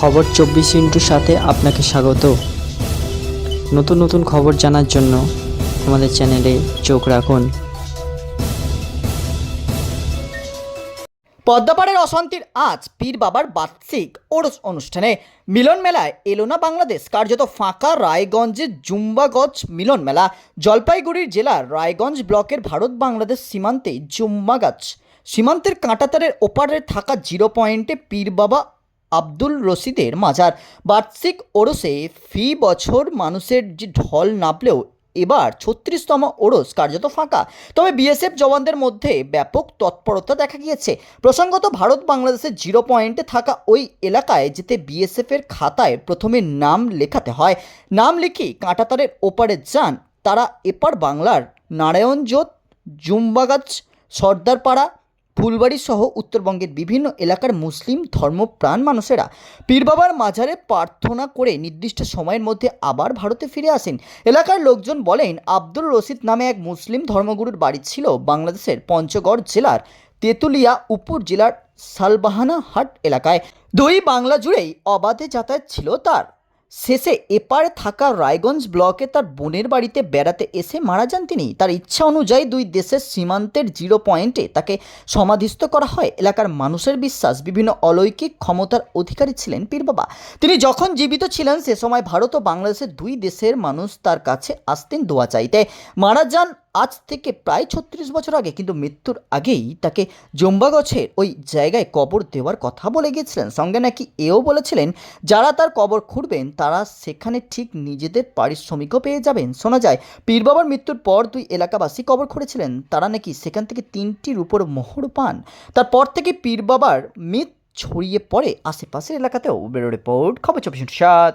খবর চব্বিশ ইন্টুর সাথে আপনাকে স্বাগত। নতুন নতুন খবর জানার জন্য আমাদের চ্যানেলে চোখ রাখুন। পদ্মাপাড়ের অশান্তির আজ পীর বাবার বার্ষিক ওরস অনুষ্ঠানে মিলন মেলায় এলো না বাংলাদেশ, কার্যত ফাঁকা রায়গঞ্জের জুম্বাগঞ্জ মিলন মেলা। জলপাইগুড়ির জেলার রায়গঞ্জ ব্লকের ভারত বাংলাদেশ সীমান্তে জুম্বাগাছ সীমান্তের কাঁটাতারের ওপারে থাকা জিরো পয়েন্টে পীর বাবা আব্দুল রশিদের মাজার। বার্ষিক ওরসে ফি বছর মানুষের যে ঢল নাপলেও এবার ছত্রিশতম ওরস কার্যত ফাঁকা। তবে বিএসএফ জওয়ানদের মধ্যে ব্যাপক তৎপরতা দেখা গিয়েছে। প্রসঙ্গত ভারত বাংলাদেশের জিরো পয়েন্টে থাকা ওই এলাকায় যেতে বিএসএফের খাতায় প্রথমে নাম লেখাতে হয়। নাম লিখি কাঁটাতারের ওপারে যান। তারা এপার বাংলার নারায়ণজোত, জুম্বাগাছ, সর্দারপাড়া ফুলবাড়ি সহ উত্তরবঙ্গের বিভিন্ন এলাকার মুসলিম ধর্মপ্রাণ মানুষেরা পীর বাবার মাজারে প্রার্থনা করে নির্দিষ্ট সময়ের মধ্যে আবার ভারতে ফিরে আসেন। এলাকার লোকজন বলেন আব্দুল রশিদ নামে এক মুসলিম ধর্মগুরুর বাড়ি ছিল বাংলাদেশের পঞ্চগড় জেলার তেঁতুলিয়া উপর জেলার সালবাহানা হাট এলাকায়। দুই বাংলা জুড়েই অবাধে যাতায়াত ছিল তার। শেষে এপারে থাকা রায়গঞ্জ ব্লকে তার বোনের বাড়িতে বেড়াতে এসে মারা যান তিনি। তার ইচ্ছা অনুযায়ী দুই দেশের সীমান্তের জিরো পয়েন্টে তাকে সমাধিস্থ করা হয়। এলাকার মানুষের বিশ্বাস, বিভিন্ন অলৌকিক ক্ষমতার অধিকারী ছিলেন পীর বাবা। তিনি যখন জীবিত ছিলেন, সে সময় ভারত ও বাংলাদেশের দুই দেশের মানুষ তার কাছে আসতেন দোয়া চাইতে। মারা যান আজ থেকে প্রায় ছত্রিশ বছর আগে, কিন্তু মৃত্যুর আগেই তাকে জম্বাগছের ওই জায়গায় কবর দেওয়ার কথা বলে গিয়েছিলেন। সঙ্গে নাকি এও বলেছিলেন, যারা তার কবর খুঁড়বেন, তারা সেখানে ঠিক নিজেদের পারিশ্রমিকও পেয়ে যাবেন। শোনা যায়, পীর বাবার মৃত্যুর পর দুই এলাকাবাসী কবর খুঁড়েছিলেন। তারা নাকি সেখান থেকে তিনটির উপর মোহর পান। তারপর থেকে পীর বাবার ছড়িয়ে পড়ে। আশেপাশের এলাকাতেও বেরো রিপোর্ট, খবর চব্বিশ সাত।